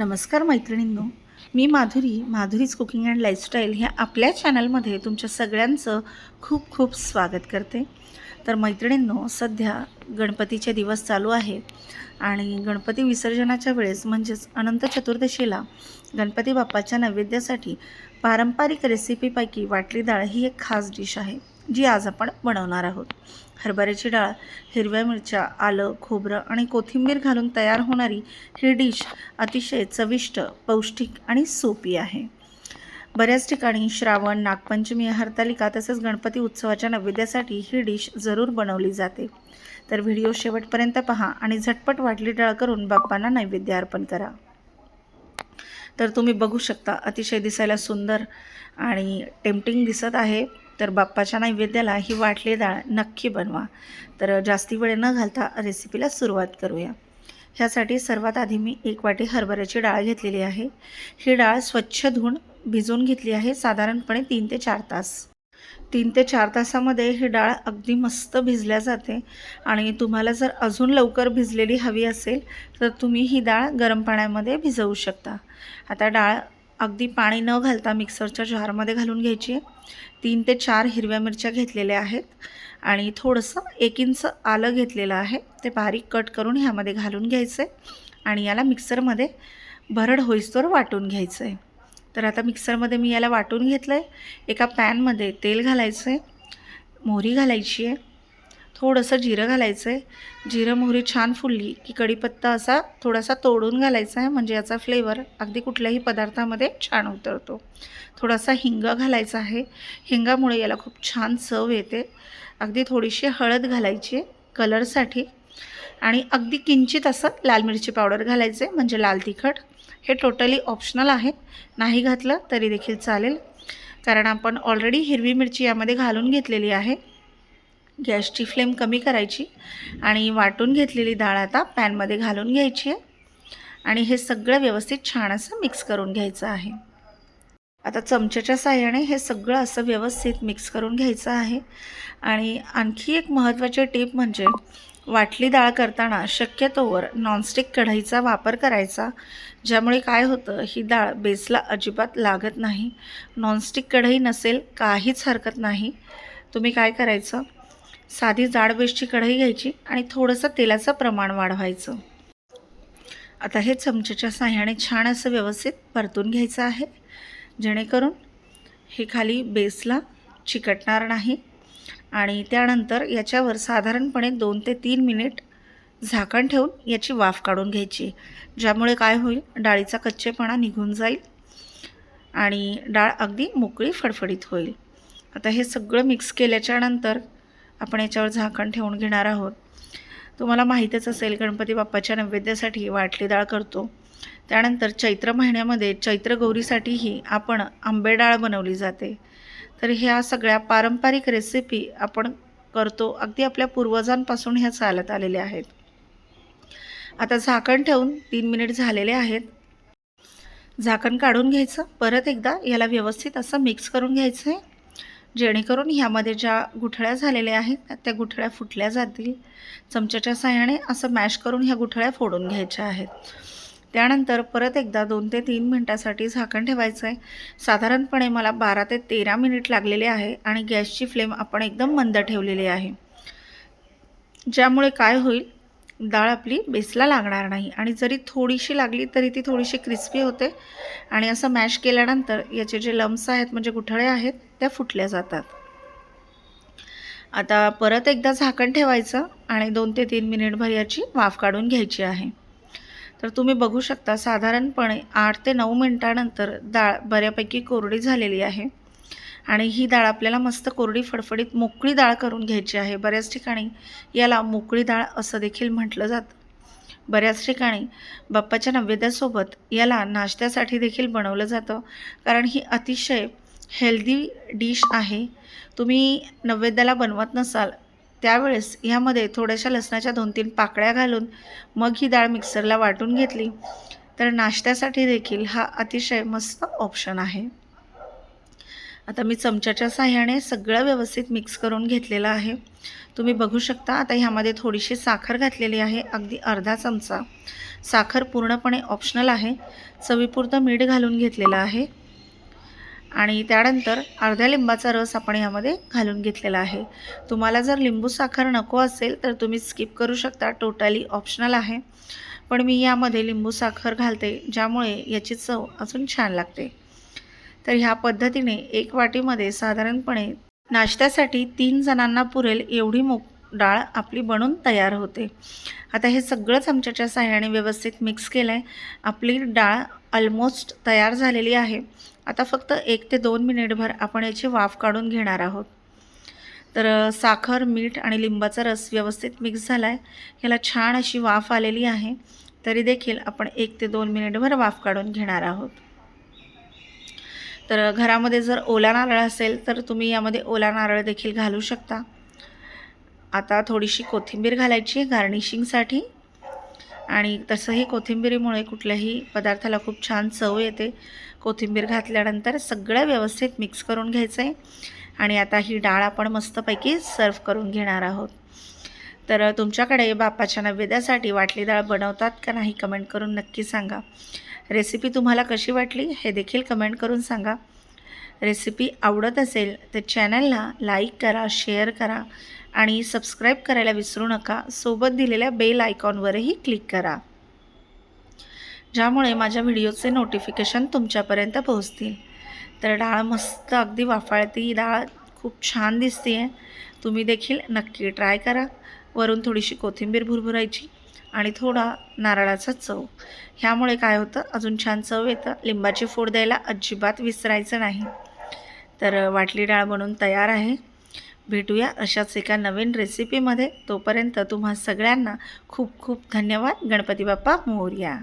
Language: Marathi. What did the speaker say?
नमस्कार मैत्रिणींनो. मी Madhuri Madhuri's cooking and lifestyle ह्या आपल्या चॅनलमध्ये तुमच्या सगळ्यांचं खूप खूप स्वागत करते. तर मैत्रिणींनो सध्या गणपतीचे दिवस चालू आहे आणि गणपती विसर्जनाच्या वेळेस म्हणजेच अनंत चतुर्दशीला गणपती बाप्पाच्या नैवेद्यासाठी पारंपरिक रेसिपीपैकी वाटली डाळ ही एक खास डिश आहे. जी आज आपण बनवणार आहोत. हरभऱ्याची डाळ हिरव्या मिरच्या आलं खोबरं आणि कोथिंबीर घालून तयार होणारी ही डिश अतिशय चविष्ट पौष्टिक आणि सोपी आहे. बऱ्याच ठिकाणी श्रावण नागपंचमी हरतालिका तसेच गणपती उत्सवाच्या नैवेद्यासाठी ही डिश जरूर बनवली जाते. तर व्हिडिओ शेवटपर्यंत पहा आणि झटपट वाटली डाळ करून बाप्पांना नैवेद्य अर्पण करा. तर तुम्ही बघू शकता अतिशय दिसायला सुंदर आणि टेम्पटिंग दिसत आहे. तर बाप्पाच्या नैवेद्याला ही वाटली डाळ नक्की बनवा. तर जास्ती वेळ न घालता रेसिपीला सुरुवात करूया. ह्यासाठी सर्वात आधी मी एक वाटी हरभऱ्याची डाळ घेतलेली आहे. ही डाळ स्वच्छ धुवून भिजवून घेतली आहे साधारणपणे तीन ते चार तास. तीन ते चार तासामध्ये ही डाळ अगदी मस्त भिजल्या जाते आणि तुम्हाला जर अजून लवकर भिजलेली हवी असेल तर तुम्ही ही डाळ गरम पाण्यामध्ये भिजवू शकता. आता डाळ अगदी पाणी न घालता मिक्सरच्या जारमध्ये घालून घ्यायची आहे. तीन ते चार हिरव्या मिरच्या घेतलेल्या आहेत आणि थोडंसं एक इंच आलं घेतलेलं आहे. ते बारीक कट करून ह्यामध्ये घालून घ्यायचं आहे आणि याला मिक्सरमध्ये भरड होईस्तोवर वाटून घ्यायचं आहे तर आता मिक्सरमध्ये मी याला वाटून घेतलं आहे एका पॅनमध्ये तेल घालायचं आहे मोहरी घालायची आहे. थोडंसं जिरं घालायचं आहे जिरं मोहरी छान फुलली की कढीपत्ता असा थोडासा तोडून घालायचा आहे म्हणजे याचा फ्लेवर अगदी कुठल्याही पदार्थामध्ये छान उतरतो. थोडासा हिंग घालायचा आहे. हिंगामुळे याला खूप छान चव येते. अगदी थोडीशी हळद घालायची आहे कलरसाठी आणि अगदी किंचित असं लाल मिरची पावडर घालायचे म्हणजे लाल तिखट. हे टोटली ऑप्शनल आहे. नाही घातलं तरी देखील चालेल. कारण आपण ऑलरेडी हिरवी मिरची यामध्ये घालून घेतलेली आहे. गॅसची फ्लेम कमी करायची आणि वाटून घेतलेली डाळ आता पॅनमध्ये घालून घ्यायची आहे. आणि हे सगळं व्यवस्थित छान असं मिक्स करून घ्यायचं आहे. आता चमच्याच्या साह्याने हे सगळं असं व्यवस्थित मिक्स करून घ्यायचं आहे. आणि आणखी एक महत्त्वाची टिप म्हणजे वाटली डाळ करताना शक्यतोवर नॉनस्टिक कढईचा वापर करायचा ज्यामुळे काय होतं ही डाळ बेसला अजिबात लागत नाही. नॉनस्टिक कढई नसेल काहीच हरकत नाही. तुम्ही काय करायचं? साधी जाड बेसची कढई घ्यायची आणि थोडंसं तेलाचं प्रमाण वाढवायचं. आता हे चमच्याच्या साह्याने छान असं व्यवस्थित परतून घ्यायचं आहे. जेणेकरून हे खाली बेसला चिकटणार नाही आणि त्यानंतर याच्यावर साधारणपणे दोन ते तीन मिनिट झाकण ठेवून याची वाफ काढून घ्यायची ज्यामुळे काय होईल? डाळीचा कच्चेपणा निघून जाईल आणि डाळ अगदी मोकळी फडफडीत होईल. आता हे सगळं मिक्स केल्याच्यानंतर आपण याच्यावर झाकण ठेवून घेणार आहोत. तुम्हाला माहीतच असेल गणपती बाप्पाच्या नैवेद्यासाठी वाटली डाळ करतो. त्यानंतर चैत्र महिन्यामध्ये चैत्र गौरीसाठीही आपण आंबे डाळ बनवली जाते. तर ह्या सगळ्या पारंपरिक रेसिपी आपण करतो. अगदी आपल्या पूर्वजांपासून ह्या चालत आलेल्या आहेत. आता झाकण ठेवून तीन मिनिट झालेले आहेत. झाकण काढून घ्यायचं. परत एकदा याला व्यवस्थित असं मिक्स करून घ्यायचं आहे जेणेकरून ह्यामध्ये ज्या गुठळ्या झालेल्या आहेत त्या गुठळ्या फुटल्या जातील. चमच्याच्या साह्याने असं मॅश करून ह्या गुठळ्या फोडून घ्यायच्या आहेत. त्यानंतर परत एकदा दोन ते तीन मिनटासाठी झाकण ठेवायचं आहे साधारणपणे मला बारा ते तेरा मिनिट लागलेले आहे आणि गॅसची फ्लेम आपण एकदम मंद ठेवलेली आहे. ज्यामुळे काय होईल? डाळ आपली बेसला लागणार नाही. आणि जरी थोडीशी लागली तरी ती थोडीशी क्रिस्पी होते. आणि असं मॅश केल्यानंतर याचे जे लम्स आहेत म्हणजे गुठळे आहेत त्या फुटल्या जातात. आता परत एकदा झाकण ठेवायचं आणि दोन ते तीन मिनिटभर याची वाफ काढून घ्यायची आहे. तर तुम्ही बघू शकता साधारणपणे आठ ते नऊ मिनटानंतर डाळ बऱ्यापैकी कोरडी झालेली आहे. आणि ही डाळ आपल्याला मस्त कोरडी फडफडीत मोकळी डाळ करून घ्यायची आहे. बऱ्याच ठिकाणी याला मोकळी डाळ असं देखील म्हटलं जातं. बऱ्याच ठिकाणी बाप्पाच्या नैवेद्यासोबत याला नाश्त्यासाठी देखील बनवलं जातं. कारण ही अतिशय हेल्दी डिश आहे. तुम्ही नैवेद्याला बनवत नसाल त्यावेळेस ह्यामध्ये थोड्याशा लसणाच्या दोन तीन पाकळ्या घालून मग ही डाळ मिक्सरला वाटून घेतली. तर नाश्त्यासाठी देखील हा अतिशय मस्त ऑप्शन आहे. आता मी चमच्याच्या साह्याने सगळं व्यवस्थित मिक्स करून घेतलेलं आहे. तुम्ही बघू शकता आता ह्यामध्ये थोडीशी साखर घातलेली आहे अगदी अर्धा चमचा. साखर पूर्णपणे ऑप्शनल आहे. चवीपुरतं मीठ घालून घेतलेलं आहे. आणि त्यानंतर अर्ध्या लिंबाचा रस आपण यामध्ये घालून घेतलेला आहे. तुम्हाला जर लिंबू साखर नको असेल तर तुम्ही स्किप करू शकता टोटली ऑप्शनल आहे. पण मी यामध्ये लिंबू साखर घालते ज्यामुळे याची चव अजून छान लागते. तर ह्या पद्धतीने एक वाटीमध्ये साधारणपणे नाश्त्यासाठी तीन जणांना पुरेल एवढी मूग डाळ आपली बनून तयार होते. आता हे सगळं चमच्याच्या साह्याने व्यवस्थित मिक्स केलं आहे आपली डाळ ऑलमोस्ट तयार झालेली आहे. आता फक्त एक ते दोन मिनिटभर आपण याची वाफ काढून घेणार आहोत. तर साखर मीठ आणि लिंबाचा रस व्यवस्थित मिक्स झाला आहे ह्याला छान अशी वाफ आलेली आहे. तरी देखील आपण एक ते दोन मिनिटभर वाफ काढून घेणार आहोत. तर घरामध्ये जर ओला नारळ असेल तर तुम्ही यामध्ये ओला नारळ देखील घालू शकता. आता थोडीशी कोथिंबीर घालायची आहे गार्निशिंगसाठी. आणि तसंही कोथिंबीरीमुळे कुठल्याही पदार्थाला खूप छान चव येते. कोथिंबीर घातल्यानंतर सगळं व्यवस्थित मिक्स करून घ्यायचं आहे आणि आता ही डाळ आपण मस्तपैकी सर्व करून घेणार आहोत. तर तुमच्याकडे बापाच्या नैवेद्यासाठी वाटली डाळ बनवतात का नाही कमेंट करून नक्की सांगा. रेसिपी तुम्हाला कशी वाटली हे देखील कमेंट करून सांगा. रेसिपी आवडत असेल तर चॅनलला लाईक करा शेअर करा आणि सबस्क्राईब करायला विसरू नका. सोबत दिलेल्या बेल आयकॉनवरही क्लिक करा. ज्यामुळे माझ्या व्हिडिओचे नोटिफिकेशन तुमच्यापर्यंत पोहोचतील. तर डाळ मस्त अगदी वाफाळती डाळ खूप छान दिसते आहे तुम्ही देखील नक्की ट्राय करा. वरून थोडीशी कोथिंबीर भुरभुरायची आणि थोडा नारळाचा चव. ह्यामुळे काय होतं? अजून छान चव येतं. लिंबाची फोड द्यायला अजिबात विसरायचं नाही. तर वाटली डाळ बनून तयार आहे. भेटूया अशाच एका नवीन रेसिपीमध्ये तोपर्यंत तुम्हा सगळ्यांना खूप खूप धन्यवाद. गणपती बाप्पा मोरया.